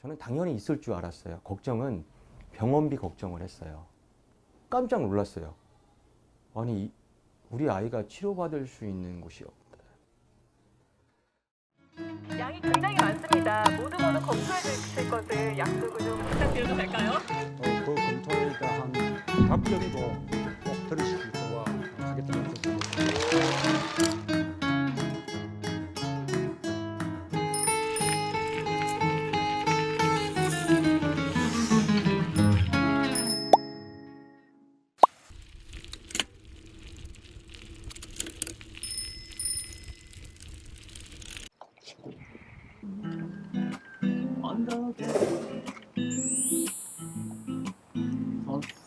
저는 당연히 있을 줄 알았어요. 걱정은 병원비 걱정을 했어요. 깜짝 놀랐어요. 아니 이- 우리 아이가 치료받을 수 있는 곳이 없다. 양이 굉장히 많습니다. 모두 모두 검토해 주실 것을 약속을 좀 부탁드려도 될까요? 어, 그 검토에 대한 답변도 꼭 들으실 수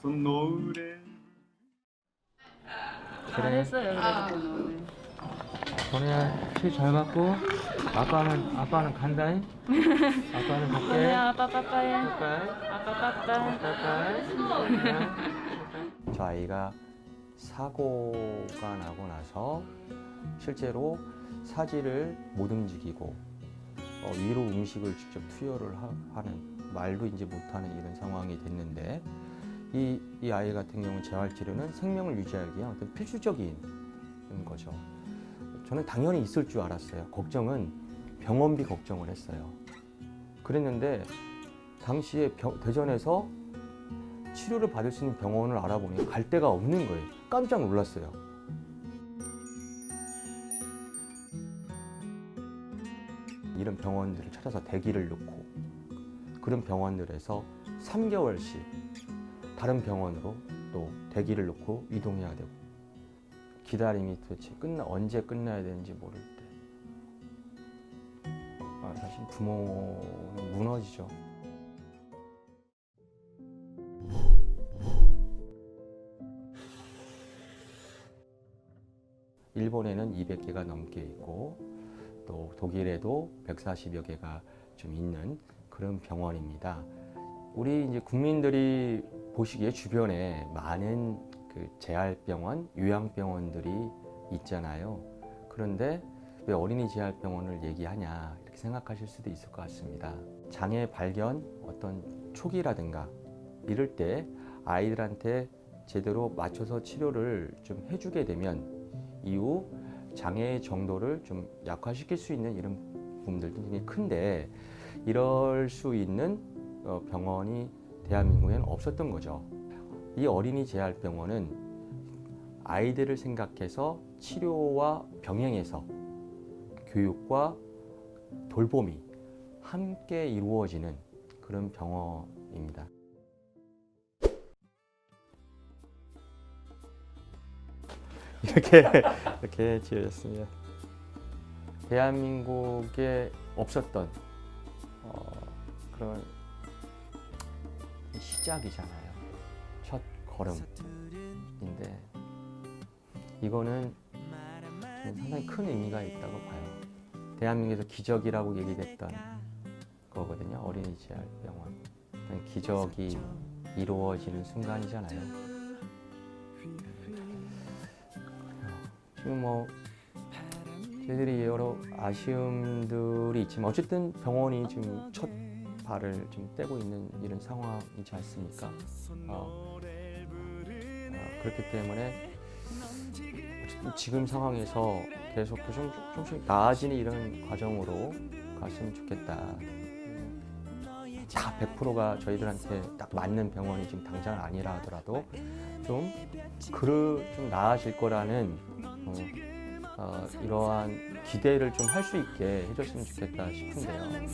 노래 잘했어요 그래도 오늘. 전에 시잘 받고 아빠는 아빠는 간다잉. 아빠는 오늘 갈게. 아빠 빠빠해 갈까이? 아빠 빠빠 저 아이가 사고가 나고 나서 실제로 사지를 못 움직이고 어, 위로 음식을 직접 투여를 하, 는 말도 이제 못하는 이런 상황이 됐는데 이, 이 아이 같은 경우 재활치료는 생명을 유지하기 위한 어떤 필수적인 거죠. 저는 당연히 있을 줄 알았어요. 걱정은 병원비 걱정을 했어요. 그랬는데 당시에 병- 대전에서 치료를 받을 수 있는 병원을 알아보니 갈 데가 없는 거예요. 깜짝 놀랐어요. 이런 병원들을 찾아서 대기를 놓고 그런 병원들에서 3개월씩 다른 병원으로 또 대기를 놓고 이동해야 되고 기다림이 도대체 끝나 언제 끝나야 되는지 모를 때 아, 사실 부모는 무너지죠. 일본에는 200개가 넘게 있고 또 독일에도 140여 개가 좀 있는 그런 병원입니다. 우리 이제 국민들이 보시기에 주변에 많은 그 재활병원, 요양병원들이 있잖아요. 그런데 왜 어린이 재활병원을 얘기하냐 이렇게 생각하실 수도 있을 것 같습니다. 장애 발견 어떤 초기라든가 이럴 때 아이들한테 제대로 맞춰서 치료를 좀 해주게 되면 이후 장애의 정도를 좀 약화시킬 수 있는 이런 부분들도 굉장히 큰데 이럴 수 있는 어, 병원이 대한민국에는 없었던 거죠. 이 어린이 재활병원은 아이들을 생각해서 치료와 병행해서 교육과 돌봄이 함께 이루어지는 그런 병원입니다. 이렇게 이렇게 지어졌습니다. 대한민국에 없었던 어, 그런 시작이잖아요. 첫 걸음인데 이거는 상당히 큰 의미가 있다고 봐요. 대한민국에서 기적이라고 얘기됐던 거거든요. 어린이 재활병원. 기적이 이루어지는 순간이잖아요. 지금 뭐 저희들이 여러 아쉬움들이 있지만 어쨌든 병원이 지금 첫 발을 좀 떼고 있는 이런 상황이지 않습니까? 어, 어, 그렇기 때문에 어쨌든 지금 상황에서 계속 좀 조금씩 나아지는 이런 과정으로 갔으면 좋겠다. 다 100%가 저희들한테 딱 맞는 병원이 지금 당장 아니라 하더라도 좀 그르 좀 나아질 거라는 어, 어, 이러한 기대를 좀 할 수 있게 해줬으면 좋겠다 싶은데요.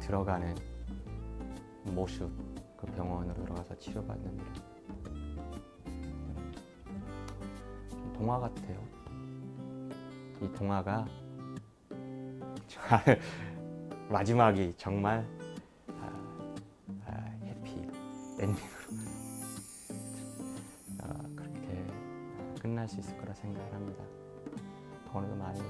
들어가는 모습, 그 병원으로 들어가서 치료받는 모 동화 같아요. 이 동화가 마지막이 정말 아, 아, 해피 엔딩으로 아, 그렇게 끝날 수 있을 거라 생각을 합니다. 오늘도 많이